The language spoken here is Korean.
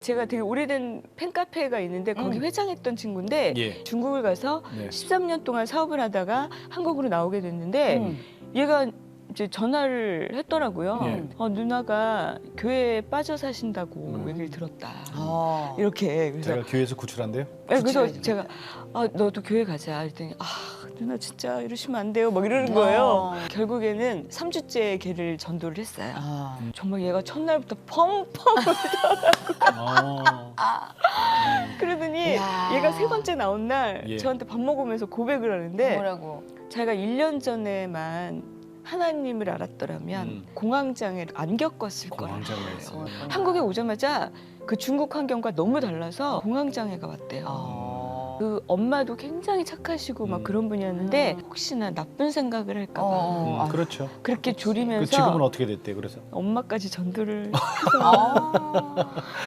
제가 되게 오래된 팬카페가 있는데 거기 음. 회장했던 친구인데 예. 중국을 가서 네. 13년 동안 사업을 하다가 한국으로 나오게 됐는데 음. 얘가 이제 전화를 했더라고요. 예. 어, 누나가 교회에 빠져 사신다고 음. 얘기를 들었다. 아. 이렇게 그래서 제가 교회에서 구출한대요. 네, 그래서. 제가 아 너도 교회 가자 했더니 아 누나 진짜 이러시면 안 돼요 막 이러는 거예요. 아. 결국에는 3주째 걔를 전도를 했어요. 아. 정말 얘가 첫날부터 펑펑 아. 그러더니 야. 얘가 세 번째 나온 날 예. 저한테 밥 먹으면서 고백을 하는데 뭐라고? 자기가 1년 전에만 하나님을 알았더라면 음. 공황장애를 안 겪었을 거예요. 공황장애에서. 어. 한국에 오자마자 그 중국 환경과 너무 달라서 공황장애가 왔대요. 아. 그 엄마도 굉장히 착하시고 막 음. 그런 분이었는데 음. 혹시나 나쁜 생각을 할까봐 어. 음, 아. 그렇죠. 그렇게 그 졸이면서 지금은 어떻게 됐대? 그래서 엄마까지 전도를 아.